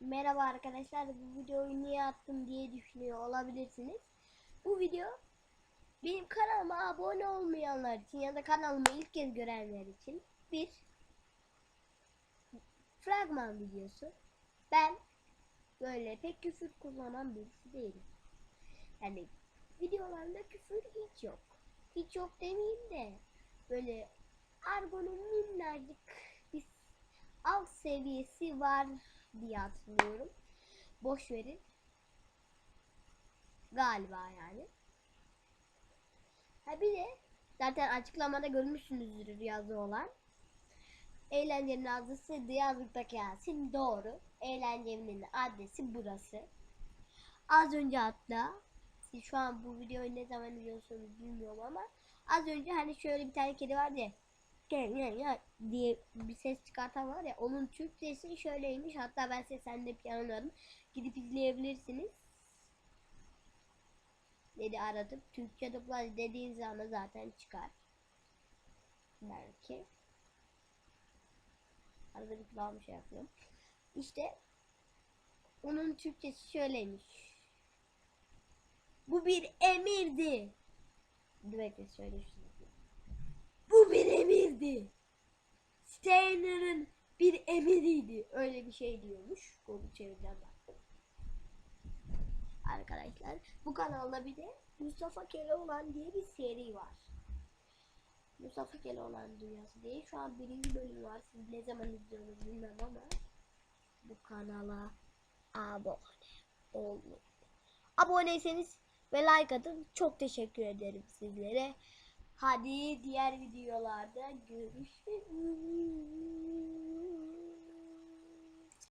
Merhaba arkadaşlar bu videoyu niye attım diye düşünüyor olabilirsiniz. Bu video benim kanalıma abone olmayanlar için ya da kanalımı ilk kez görenler için bir fragman videosu. Ben böyle pek küfür kullanan birisi değilim. Yani videolarımda küfür hiç yok. Hiç yok demeyeyim de böyle argonun minnacık bir alt seviyesi var diye hatırlıyorum. Boş verin. Galiba yani. Ha bir de zaten açıklamada görmüşsünüzdür yazı olan. Eğlencenin adresi Diyarbakır'daki Yasin doğru. Eğlencenin adresi burası. Az önce hatta siz şu an bu videoyu ne zaman izliyorsunuz bilmiyorum ama az önce hani şöyle bir tane kedi vardı ya gel gel diye bir ses çıkartan var ya onun Türkçesi şöyleymiş. Hatta ben seslendirip yanılmadım gidip izleyebilirsiniz. Dedi aradım. Türkçe dublaj dediğiniz anda zaten çıkar. Belki. Arada bir kulağımı şey yapıyorum. İşte onun Türkçesi şöyleymiş. Bu bir emirdi. Bekle söyle şunu bu emirdi. Steiner'ın bir emiriydi. Öyle bir şey diyormuş. Google çevirden baktım. Arkadaşlar bu kanalda bir de Mustafa Keloğlan diye bir seri var. Mustafa Keloğlan Dünyası diye şu an birinci bölüm var. Siz ne zaman izliyorsunuz bilmem ama bu kanala abone olun. Aboneyseniz ve like atın. Çok teşekkür ederim sizlere. Hadi diğer videolarda görüşürüz.